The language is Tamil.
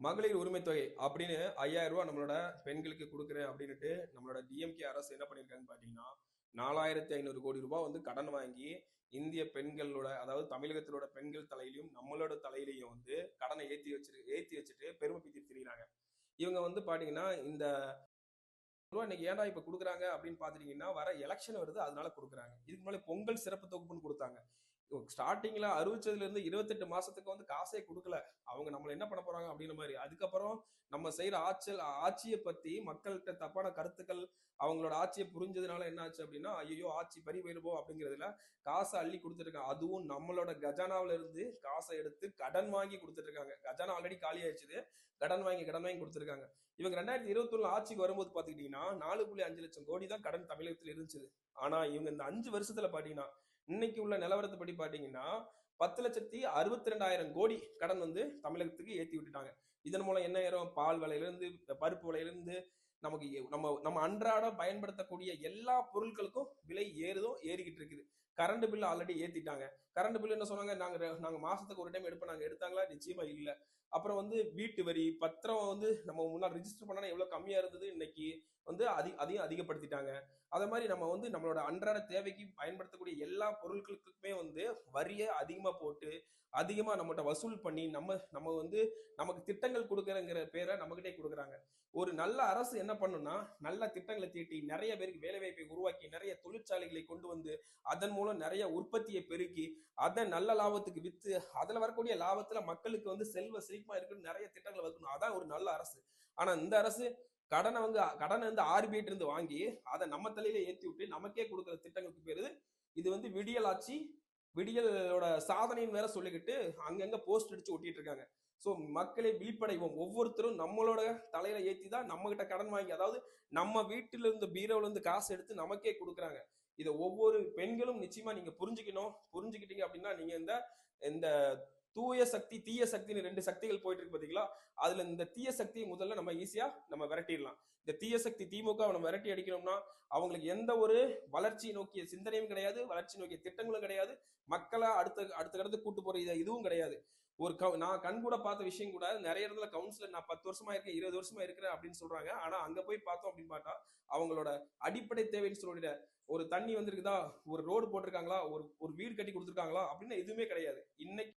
மகளிர் உரிமை தொகை அப்படின்னு ஐயாயிரம் ரூபாய் நம்மளோட பெண்களுக்கு கொடுக்குறேன் அப்படின்னுட்டு நம்மளோட டிஎம்கே அரசு என்ன பண்ணியிருக்காங்கன்னு பார்த்தீங்கன்னா நாலாயிரத்தி ஐநூறு கோடி ரூபாய் வந்து கடன் வாங்கி இந்திய பெண்களோட அதாவது தமிழகத்திலோட பெண்கள் தலையிலையும் நம்மளோட தலையிலையும் வந்து கடனை ஏற்றி வச்சு ஏற்றி வச்சுட்டு பெருமை பீத்தி திரிகிறாங்க இவங்க வந்து பாத்தீங்கன்னா இந்த ரூபா இன்னைக்கு ஏன்டா இப்ப கொடுக்குறாங்க அப்படின்னு பாத்துட்டீங்கன்னா வர எலெக்ஷன் வருது அதனால கொடுக்குறாங்க. இதுக்கு முன்னாடி பொங்கல் சிறப்பு தொகுப்புன்னு கொடுத்தாங்க. ஸ்டார்டிங்ல அறிவிச்சதுல இருந்து இருபத்தெட்டு மாசத்துக்கு வந்து காசே கொடுக்கல. அவங்க நம்மள என்ன பண்ண போறாங்க அப்படின்ற மாதிரி. அதுக்கப்புறம் நம்ம செய்யற ஆட்சியல் ஆட்சியை பத்தி மக்கள்கிட்ட தப்பான கருத்துக்கள் அவங்களோட ஆட்சியை புரிஞ்சதுனால என்ன ஆச்சு அப்படின்னா ஐயோ ஆட்சி பறி போயிருப்போம் அப்படிங்கிறதுல காசை அள்ளி கொடுத்துருக்காங்க அதுவும் நம்மளோட கஜானாவில இருந்து காசை எடுத்து கடன் வாங்கி கொடுத்துட்டு இருக்காங்க கஜானா ஆல்ரெடி காலி ஆயிடுச்சு கடன் வாங்கி கடன் வாங்கி கொடுத்துருக்காங்க இவங்க ரெண்டாயிரத்தி இருபத்தி ஒண்ணு ஆட்சிக்கு வரும்போது பாத்துக்கிட்டீங்கன்னா நாலு புள்ளி அஞ்சு லட்சம் கோடி தான் கடன் தமிழகத்தில் இருந்துச்சு. ஆனா இவங்க இந்த அஞ்சு வருஷத்துல பாத்தீங்கன்னா இன்னைக்கு உள்ள நிலவரத்தை படி பாத்தீங்கன்னா பத்து லட்சத்தி அறுபத்தி ரெண்டாயிரம் கோடி கடன் வந்து தமிழகத்துக்கு ஏத்தி விட்டுட்டாங்க. இதன் மூலம் என்ன ஆயிரும்? பால் விலையில இருந்து பருப்பு விலையில இருந்து நமக்கு நம்ம நம்ம அன்றாட பயன்படுத்தக்கூடிய எல்லா பொருட்களுக்கும் விலை ஏறுதோ ஏறிக்கிட்டு இருக்குது. கரண்ட் பில் ஆல்ரெடி ஏத்திட்டாங்க. கரண்ட் பில் என்ன சொன்னாங்க? நாங்க நாங்க மாசத்துக்கு ஒரு டைம் எடுப்போம் நாங்க எடுத்தாங்களா? நிச்சயமா இல்ல. அப்புறம் வந்து வீட்டு வரி பத்திரம் வந்து நம்ம முன்னாள் ரிஜிஸ்டர் பண்ணா எவ்வளவு கம்மியா இருந்தது? இன்னைக்கு வந்து அதி அதையும் அதிகப்படுத்திட்டாங்க. அதே மாதிரி நம்ம வந்து நம்மளோட அன்றாட தேவைக்கு பயன்படுத்தக்கூடிய எல்லா பொருட்களுக்குமே வந்து வரியை அதிகமா போட்டு அதிகமா நம்மகிட்ட வசூல் பண்ணி நம்ம நம்ம வந்து நமக்கு திட்டங்கள் கொடுக்குறங்கிற பேரை நம்மகிட்டே கொடுக்குறாங்க. ஒரு நல்ல அரசு என்ன பண்ணுன்னா நல்ல திட்டங்களை தீட்டி நிறைய பேருக்கு வேலைவாய்ப்பை உருவாக்கி நிறைய தொழிற்சாலைகளை கொண்டு வந்து அதன் மூலம் நிறைய உற்பத்தியை பெருக்கி அதை நல்ல லாபத்துக்கு வித்து அதுல வரக்கூடிய லாபத்துல மக்களுக்கு வந்து செல்வ செழிப்பா இருக்குன்னு நிறைய திட்டங்களை வைக்கணும் அதான் ஒரு நல்ல அரசு. ஆனா இந்த அரசு கடனை வந்து கடனை வந்து ஆர்பிஐட் இருந்து வாங்கி அதை நம்ம தலையில ஏத்தி விட்டு நமக்கே கொடுக்குற திட்டங்களுக்கு பேரு இது வந்து விடியல் ஆட்சி விடியலோட சாதனைன்னு வேற சொல்லிக்கிட்டு அங்கங்க போஸ்ட் அடிச்சு ஒட்டிட்டு இருக்காங்க. ஸோ மக்களை விழிப்படைவோம். ஒவ்வொருத்தரும் நம்மளோட தலையில ஏத்தி தான் நம்ம கிட்ட கடன் வாங்கி அதாவது நம்ம வீட்டுல இருந்து பீரோல இருந்து காசு எடுத்து நமக்கே கொடுக்குறாங்க. இதை ஒவ்வொரு பெண்களும் நிச்சயமா நீங்க புரிஞ்சுக்கணும். புரிஞ்சுக்கிட்டீங்க அப்படின்னா நீங்க இந்த இந்த தூய சக்தி தீய சக்தின்னு ரெண்டு சக்திகள் போயிட்டு இருக்கு பாத்தீங்களா? அதுல இந்த தீய சக்தியை முதல்ல நம்ம ஈஸியா நம்ம விரட்டிடலாம். இந்த தீய சக்தி திமுக நம்ம விரட்டி அடிக்கணும்னா அவங்களுக்கு எந்த ஒரு வளர்ச்சி நோக்கிய சிந்தனையும் கிடையாது வளர்ச்சி நோக்கிய திட்டங்களும் கிடையாது. மக்களை அடுத்த அடுத்த கடத்து கூட்டு போற இது இதுவும் கிடையாது. ஒரு கவு- நான் கண் கூட பார்த்த விஷயம் கூட நிறைய இடத்துல கவுன்சிலர் நான் பத்து வருஷமா இருக்கேன் இருபது வருஷமா இருக்கிறேன் அப்படின்னு சொல்றாங்க. ஆனா அங்க போய் பார்த்தோம் அப்படின்னு பார்த்தா அவங்களோட அடிப்படை தேவைன்னு சொல்லிட ஒரு தண்ணி வந்திருக்குதா? ஒரு ரோடு போட்டிருக்காங்களா? ஒரு ஒரு வீடு கட்டி கொடுத்துருக்காங்களா? அப்படின்னு எதுவுமே கிடையாது. இன்னைக்கு